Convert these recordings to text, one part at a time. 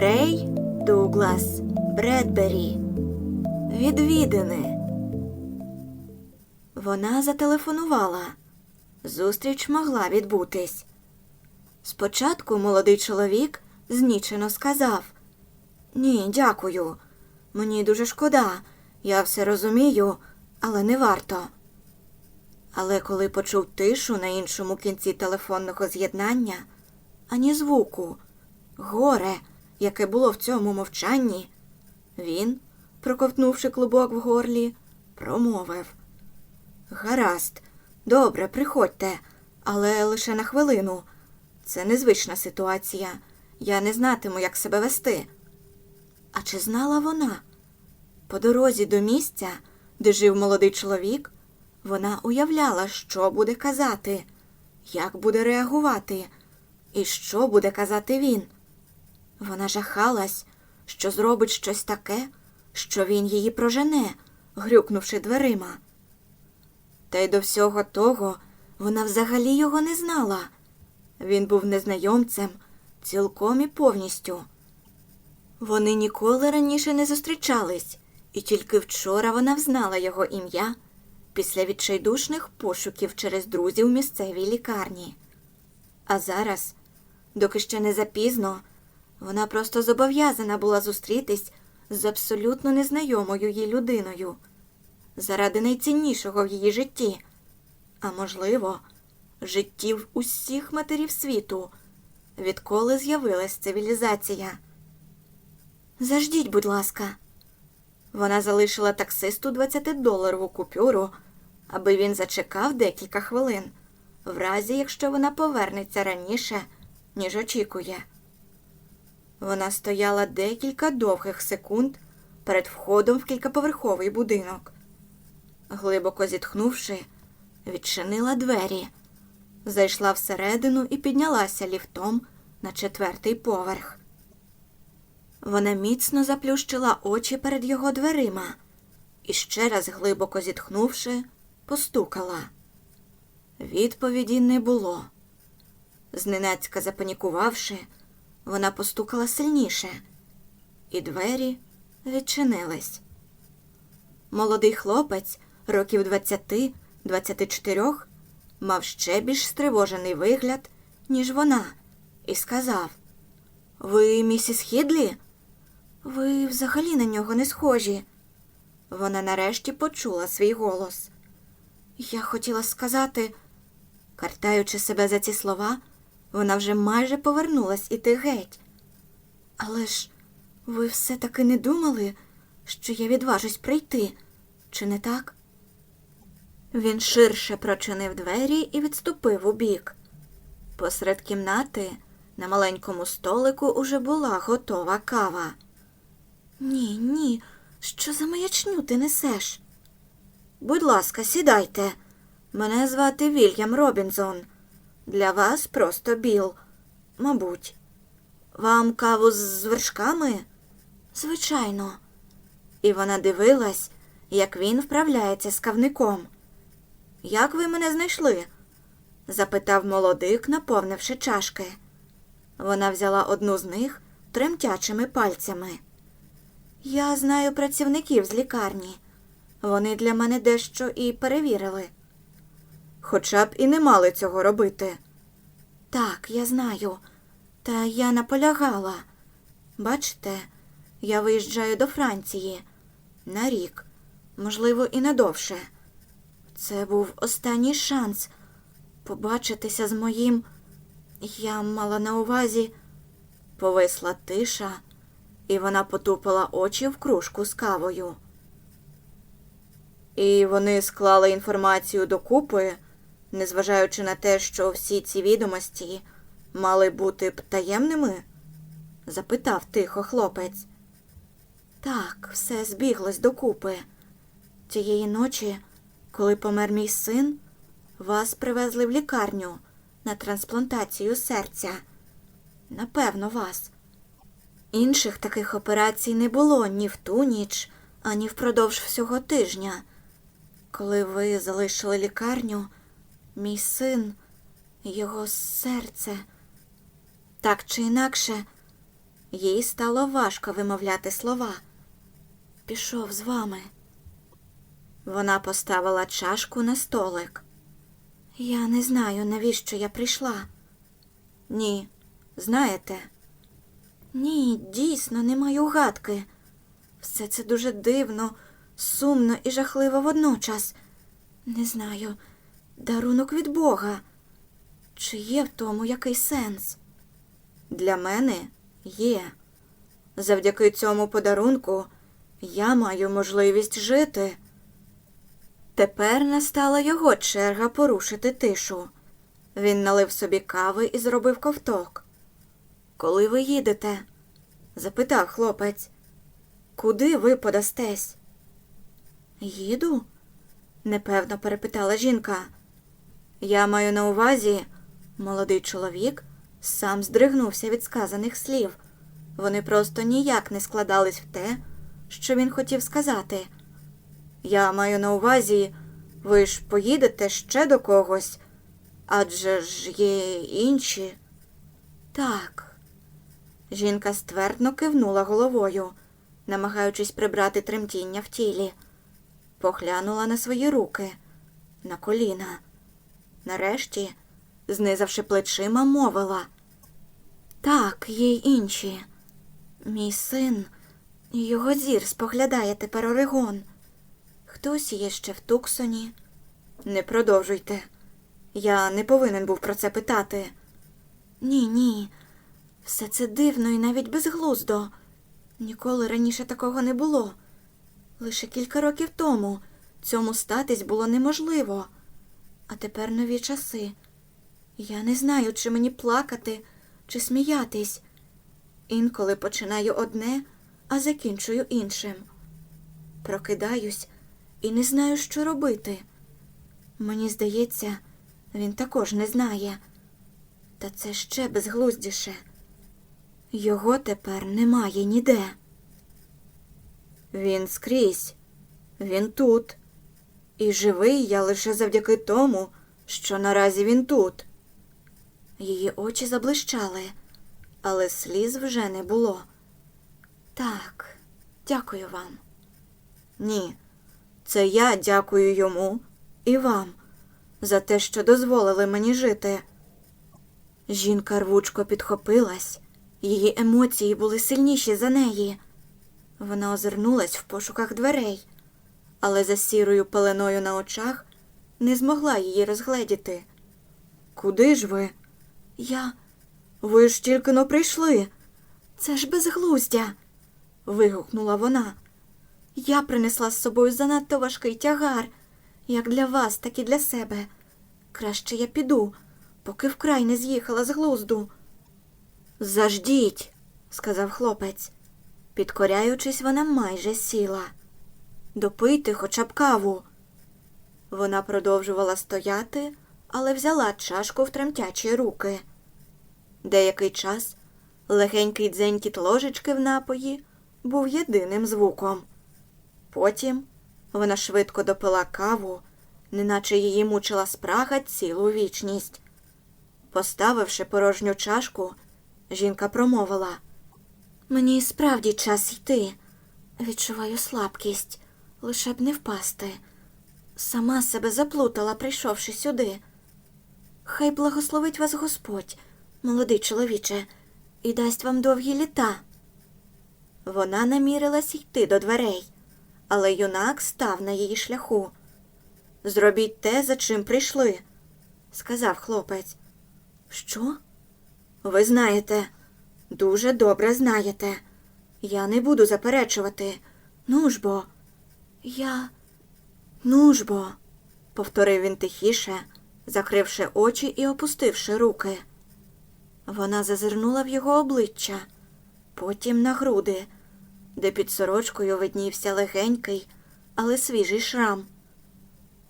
Рей Дуглас Бредбері. Відвідини. Вона зателефонувала. Зустріч могла відбутись. Спочатку молодий чоловік знічено сказав Ні, дякую. Мені дуже шкода. Я все розумію, але не варто. Але коли почув тишу на іншому кінці телефонного з'єднання, ані звуку, горе, яке було в цьому мовчанні, він, проковтнувши клубок в горлі, промовив Гаразд, добре, приходьте, але лише на хвилину. Це незвична ситуація. Я не знатиму, як себе вести. А чи знала вона? По дорозі до місця, де жив молодий чоловік, вона уявляла, що буде казати, як буде реагувати, і що буде казати він. Вона жахалась, що зробить щось таке, що він її прожене, грюкнувши дверима. Та й до всього того вона взагалі його не знала. Він був незнайомцем цілком і повністю. Вони ніколи раніше не зустрічались, і тільки вчора вона взнала його ім'я після відчайдушних пошуків через друзів місцевій лікарні. А зараз, доки ще не запізно, вона просто зобов'язана була зустрітись з абсолютно незнайомою їй людиною заради найціннішого в її житті, а можливо, життів усіх матерів світу, відколи з'явилась цивілізація. Заждіть, будь ласка. Вона залишила таксисту 20-доларову купюру, аби він зачекав декілька хвилин, в разі якщо вона повернеться раніше, ніж очікує. Вона стояла декілька довгих секунд перед входом в кількаповерховий будинок. Глибоко зітхнувши, відчинила двері, зайшла всередину і піднялася ліфтом на четвертий поверх. Вона міцно заплющила очі перед його дверима і ще раз глибоко зітхнувши, постукала. Відповіді не було. Зненацька запанікувавши, вона постукала сильніше, і двері відчинились. Молодий хлопець, років 20-24, мав ще більш стривожений вигляд, ніж вона, і сказав Ви місіс Хідлі? Ви взагалі на нього не схожі. Вона нарешті почула свій голос. Я хотіла сказати, картаючи себе за ці слова, вона вже майже повернулась іти геть. Але ж ви все таки не думали, що я відважусь прийти, чи не так? Він ширше прочинив двері і відступив у бік. Посеред кімнати на маленькому столику уже була готова кава. Ні, ні, що за маячню ти несеш? Будь ласка, сідайте. Мене звати Вільям Робінзон. Для вас просто Біл, мабуть. Вам каву з вершками? Звичайно. І вона дивилась, як він вправляється з кавником. Як ви мене знайшли? запитав молодик, наповнивши чашки. Вона взяла одну з них тремтячими пальцями. Я знаю працівників з лікарні. Вони для мене дещо і перевірили. Хоча б і не мали цього робити. Так, я знаю. Та я наполягала. Бачите, я виїжджаю до Франції на рік, можливо, і на довше. Це був останній шанс побачитися з моїм. Я мала на увазі. Повисла тиша, і вона потупила очі в кружку з кавою. І вони склали інформацію докупи, незважаючи на те, що всі ці відомості мали бути б таємними? запитав тихо хлопець. Так, все збіглось докупи. Тієї ночі, коли помер мій син, вас привезли в лікарню на трансплантацію серця. Напевно, вас. Інших таких операцій не було ні в ту ніч, ані впродовж всього тижня. Коли ви залишили лікарню, мій син, його серце. Так чи інакше, Їй стало важко вимовляти слова. Пішов з вами. Вона поставила чашку на столик. Я не знаю, навіщо я прийшла. Ні, знаєте? Ні, дійсно, не маю гадки. Все це дуже дивно, сумно і жахливо водночас. Не знаю, дарунок від Бога. Чи є в тому який сенс? Для мене є. Завдяки цьому подарунку я маю можливість жити. Тепер настала його черга порушити тишу. Він налив собі кави і зробив ковток. Коли ви їдете? запитав хлопець. Куди ви подастесь? Їду? непевно перепитала жінка. Я маю на увазі, молодий чоловік сам здригнувся від сказаних слів. Вони просто ніяк не складались в те, що він хотів сказати. Я маю на увазі, ви ж поїдете ще до когось, адже ж є інші. Так. Жінка ствердно кивнула головою, намагаючись прибрати тремтіння в тілі. Поглянула на свої руки, на коліна. Нарешті, знизавши плечима, мовила. Так, є й інші. Мій син, його зір споглядає тепер Орегон. Хтось є ще в Туксоні. Не продовжуйте. Я не повинен був про це питати. Ні, ні. Все це дивно і навіть безглуздо. Ніколи раніше такого не було. Лише кілька років тому цьому статись було неможливо. А тепер нові часи. Я не знаю, чи мені плакати, чи сміятись. Інколи починаю одне, а закінчую іншим. Прокидаюсь і не знаю, що робити. Мені здається, він також не знає. Та це ще безглуздіше. Його тепер немає ніде. Він скрізь, він тут. І живий я лише завдяки тому, що наразі він тут. Її очі заблищали, але сліз вже не було. Так, дякую вам. Ні, це я дякую йому і вам за те, що дозволили мені жити. Жінка рвучко підхопилась, її емоції були сильніші за неї. Вона озирнулась в пошуках дверей, але за сірою пеленою на очах не змогла її розгледіти. Куди ж ви? Я. Ви ж тільки но прийшли. Це ж безглуздя. вигукнула вона. Я принесла з собою занадто важкий тягар, як для вас, так і для себе. Краще я піду, поки вкрай не з'їхала з глузду. Заждіть, сказав хлопець. Підкоряючись, вона майже сіла. Допийте хоча б каву. Вона продовжувала стояти, але взяла чашку в тремтячі руки. Деякий час легенький дзенькіт ложечки в напої був єдиним звуком. Потім вона швидко допила каву, неначе її мучила спрага цілу вічність. Поставивши порожню чашку, жінка промовила Мені справді час йти. Відчуваю слабкість, лише б не впасти. Сама себе заплутала, прийшовши сюди. Хай благословить вас Господь, молодий чоловіче, і дасть вам довгі літа. Вона намірилась йти до дверей, але юнак став на її шляху. Зробіть те, за чим прийшли, сказав хлопець. Що? Ви знаєте, дуже добре знаєте. Я не буду заперечувати. Ну ж бо, я. Ну ж бо, повторив він тихіше, закривши очі і опустивши руки. Вона зазирнула в його обличчя, потім на груди, де під сорочкою виднівся легенький, але свіжий шрам.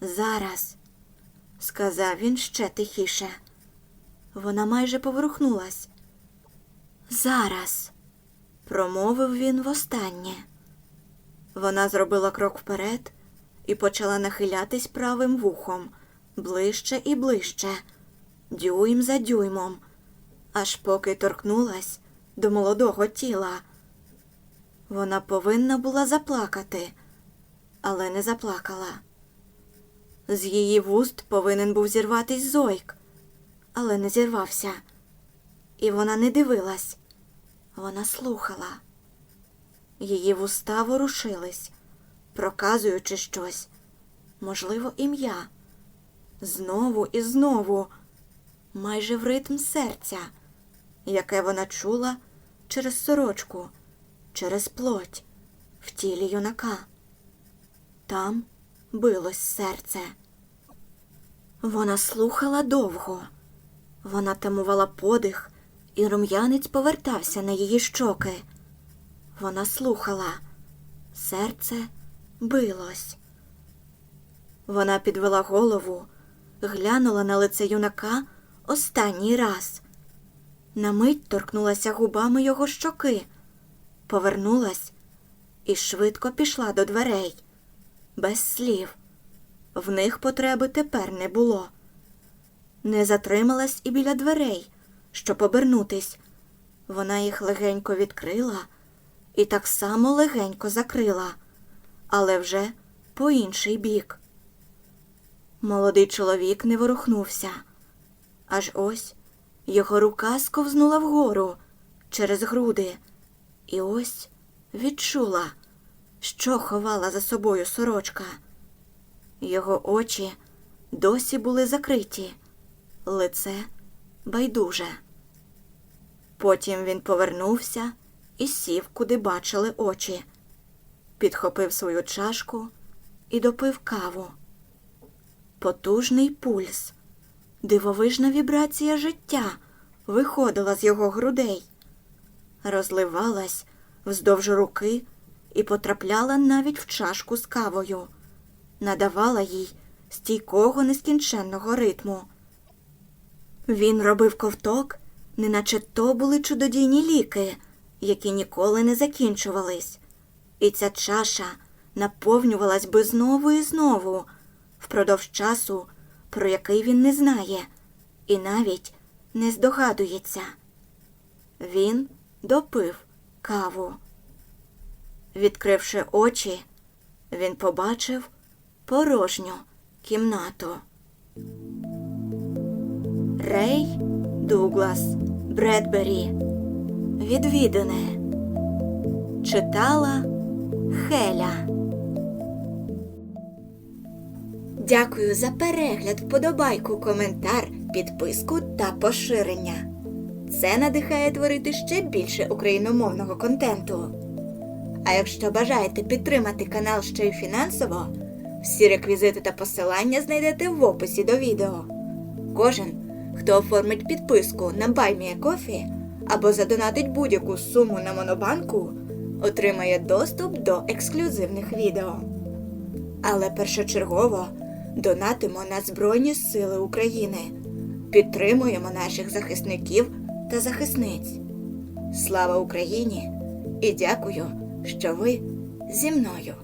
Зараз, сказав він ще тихіше. Вона майже поворухнулась. Зараз, промовив він востаннє. Вона зробила крок вперед і почала нахилятись правим вухом ближче і ближче, дюйм за дюймом, аж поки торкнулась до молодого тіла. Вона повинна була заплакати, але не заплакала. З її вуст повинен був зірватись зойк, але не зірвався. І вона не дивилась, вона слухала. Її вуста ворушились, проказуючи щось, можливо, ім'я. Знову і знову, майже в ритм серця, яке вона чула через сорочку, через плоть в тілі юнака. Там билось серце. Вона слухала довго. Вона тамувала подих, і рум'янець повертався на її щоки. Вона слухала. Серце билось. Вона підвела голову, глянула на лице юнака останній раз. На мить торкнулася губами його щоки, повернулась і швидко пішла до дверей. Без слів. В них потреби тепер не було. Не затрималась і біля дверей, щоб обернутись. Вона їх легенько відкрила і так само легенько закрила, але вже по інший бік. Молодий чоловік не ворухнувся. Аж ось його рука сковзнула вгору через груди, і ось відчула, що ховала за собою сорочка. Його очі досі були закриті, лице байдуже. Потім він повернувся і сів, куди бачили очі, підхопив свою чашку і допив каву. Потужний пульс, дивовижна вібрація життя виходила з його грудей, розливалась вздовж руки і потрапляла навіть в чашку з кавою, надавала їй стійкого нескінченного ритму. Він робив ковток, неначе то були чудодійні ліки, які ніколи не закінчувались, і ця чаша наповнювалась би знову і знову впродовж часу, про який він не знає, і навіть не здогадується. Він допив каву. Відкривши очі, він побачив порожню кімнату. Рей Дуглас Бредбері. Відвідане. Читала Хеля. Дякую за перегляд, вподобайку, коментар, підписку та поширення. Це надихає творити ще більше україномовного контенту. А якщо бажаєте підтримати канал ще й фінансово, всі реквізити та посилання знайдете в описі до відео. Кожен, хто оформить підписку на BuyMeACoffee або задонатить будь-яку суму на монобанку, отримає доступ до ексклюзивних відео. Але першочергово донатимо на Збройні Сили України, підтримуємо наших захисників та захисниць. Слава Україні! І дякую, що ви зі мною.